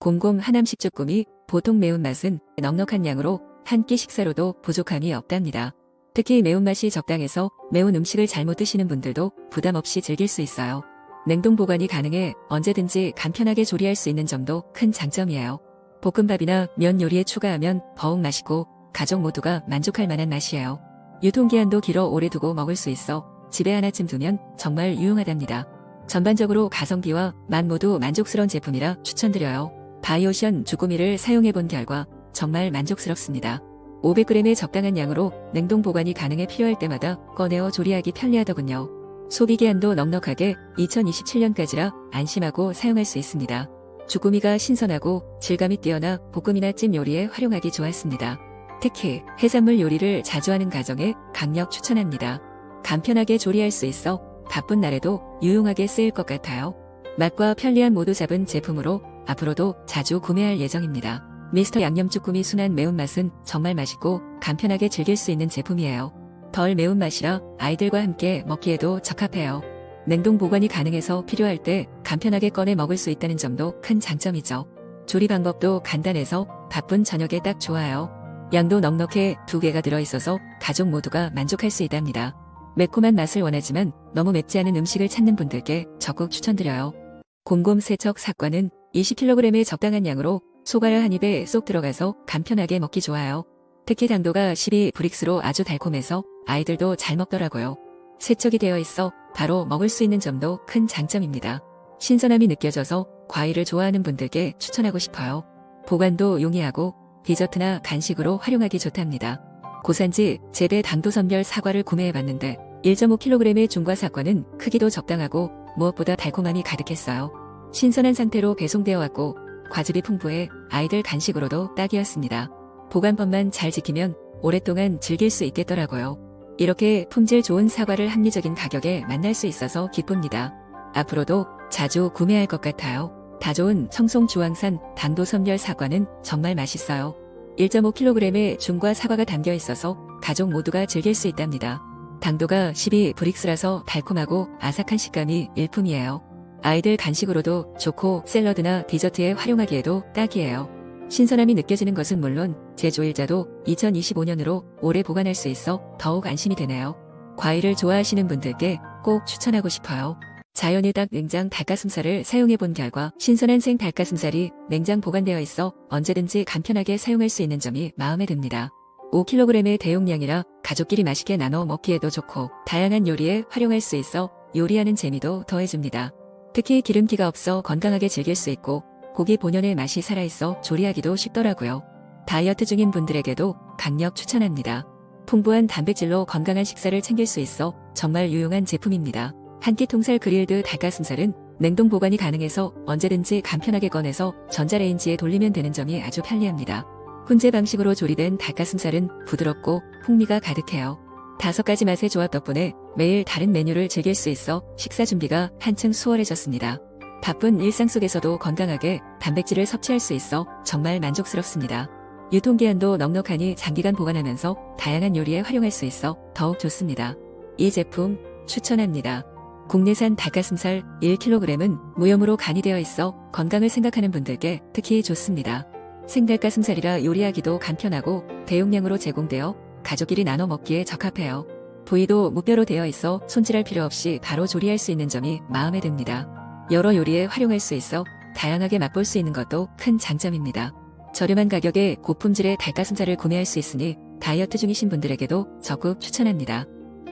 곰곰 하남식 쭈꾸미 보통 매운맛은 넉넉한 양으로 한 끼 식사로도 부족함이 없답니다. 특히 매운맛이 적당해서 매운 음식을 잘못 드시는 분들도 부담 없이 즐길 수 있어요. 냉동 보관이 가능해 언제든지 간편하게 조리할 수 있는 점도 큰 장점이에요. 볶음밥이나 면 요리에 추가하면 더욱 맛있고 가족 모두가 만족할 만한 맛이에요. 유통기한도 길어 오래 두고 먹을 수 있어 집에 하나쯤 두면 정말 유용하답니다. 전반적으로 가성비와 맛 모두 만족스러운 제품이라 추천드려요. 바이오션 주꾸미를 사용해 본 결과 정말 만족스럽습니다. 500g의 적당한 양으로 냉동 보관이 가능해 필요할 때마다 꺼내어 조리하기 편리하더군요. 소비 기한도 넉넉하게 2027년까지라 안심하고 사용할 수 있습니다. 주꾸미가 신선하고 질감이 뛰어나 볶음이나 찜 요리에 활용하기 좋았습니다. 특히 해산물 요리를 자주 하는 가정에 강력 추천합니다. 간편하게 조리할 수 있어 바쁜 날에도 유용하게 쓰일 것 같아요. 맛과 편리함 모두 잡은 제품으로 앞으로도 자주 구매할 예정입니다. 미스터 양념 쭈꾸미 순한 매운맛은 정말 맛있고 간편하게 즐길 수 있는 제품이에요. 덜 매운맛이라 아이들과 함께 먹기에도 적합해요. 냉동 보관이 가능해서 필요할 때 간편하게 꺼내 먹을 수 있다는 점도 큰 장점이죠. 조리 방법도 간단해서 바쁜 저녁에 딱 좋아요. 양도 넉넉해 두 개가 들어있어서 가족 모두가 만족할 수 있답니다. 매콤한 맛을 원하지만 너무 맵지 않은 음식을 찾는 분들께 적극 추천드려요. 곰곰 세척 사과는 20kg의 적당한 양으로 소가라 한 입에 쏙 들어가서 간편하게 먹기 좋아요. 특히 당도가 12 브릭스로 아주 달콤해서 아이들도 잘 먹더라고요. 세척이 되어 있어 바로 먹을 수 있는 점도 큰 장점입니다. 신선함이 느껴져서 과일을 좋아하는 분들께 추천하고 싶어요. 보관도 용이하고 디저트나 간식으로 활용하기 좋답니다. 고산지 재배 당도 선별 사과를 구매해봤는데 1.5kg의 중과 사과는 크기도 적당하고 무엇보다 달콤함이 가득했어요. 신선한 상태로 배송되어 왔고 과즙이 풍부해 아이들 간식으로도 딱이었습니다. 보관법만 잘 지키면 오랫동안 즐길 수 있겠더라고요. 이렇게 품질 좋은 사과를 합리적인 가격에 만날 수 있어서 기쁩니다. 앞으로도 자주 구매할 것 같아요. 다 좋은 청송 주황산 당도 선별 사과는 정말 맛있어요. 1.5kg의 중과 사과가 담겨 있어서 가족 모두가 즐길 수 있답니다. 당도가 12 브릭스라서 달콤하고 아삭한 식감이 일품이에요. 아이들 간식으로도 좋고 샐러드나 디저트에 활용하기에도 딱이에요. 신선함이 느껴지는 것은 물론 제조일자도 2025년으로 오래 보관할 수 있어 더욱 안심이 되네요. 과일을 좋아하시는 분들께 꼭 추천하고 싶어요. 자연의 닭 냉장 닭가슴살을 사용해 본 결과 신선한 생 닭가슴살이 냉장 보관되어 있어 언제든지 간편하게 사용할 수 있는 점이 마음에 듭니다. 5kg의 대용량이라 가족끼리 맛있게 나눠 먹기에도 좋고 다양한 요리에 활용할 수 있어 요리하는 재미도 더해줍니다. 특히 기름기가 없어 건강하게 즐길 수 있고 고기 본연의 맛이 살아있어 조리하기도 쉽더라고요. 다이어트 중인 분들에게도 강력 추천합니다. 풍부한 단백질로 건강한 식사를 챙길 수 있어 정말 유용한 제품입니다. 한 끼 통살 그릴드 닭가슴살은 냉동 보관이 가능해서 언제든지 간편하게 꺼내서 전자레인지에 돌리면 되는 점이 아주 편리합니다. 훈제 방식으로 조리된 닭가슴살은 부드럽고 풍미가 가득해요. 다섯 가지 맛의 조합 덕분에 매일 다른 메뉴를 즐길 수 있어 식사 준비가 한층 수월해졌습니다. 바쁜 일상 속에서도 건강하게 단백질을 섭취할 수 있어 정말 만족스럽습니다. 유통기한도 넉넉하니 장기간 보관하면서 다양한 요리에 활용할 수 있어 더욱 좋습니다. 이 제품 추천합니다. 국내산 닭가슴살 1kg은 무염으로 간이 되어 있어 건강을 생각하는 분들께 특히 좋습니다. 생닭가슴살이라 요리하기도 간편하고 대용량으로 제공되어 가족끼리 나눠 먹기에 적합해요. 부위도 무뼈로 되어 있어 손질할 필요 없이 바로 조리할 수 있는 점이 마음에 듭니다. 여러 요리에 활용할 수 있어 다양하게 맛볼 수 있는 것도 큰 장점입니다. 저렴한 가격에 고품질의 닭가슴살을 구매할 수 있으니 다이어트 중이신 분들에게도 적극 추천합니다.